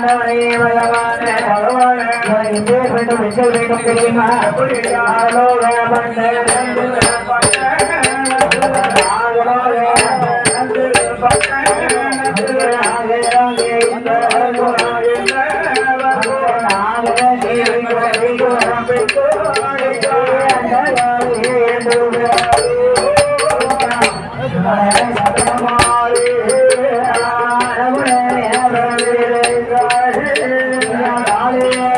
ஆண்டவனே பகவானே பகவானே எங்கே வேண்டும் எங்கே வேண்டும் தெரியுமா ஆலோக பண்ண Hallelujah.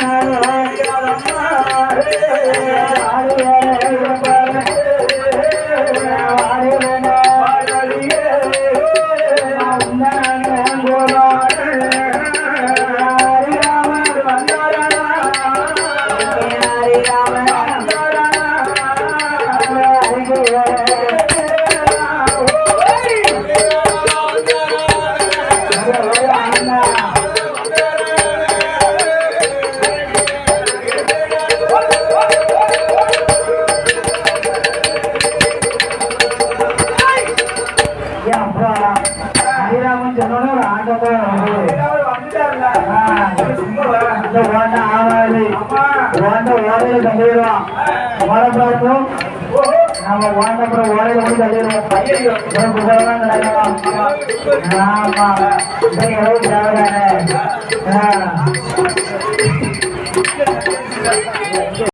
Yeah. ஹரிராமன் சொன்னோட ஒரு ஆட்டத்தை இந்த ஓட்ட ஆவாது. ஓட்ட ஓடையில தள்ளிடுவான். பார்ப்போம் நம்ம ஓட்டப்புறம் ஓடையில போய் தள்ளிடுவோம். புகழெல்லாம் நடக்கலாம். ஆமா. எவ்வளவு தேவைதானே?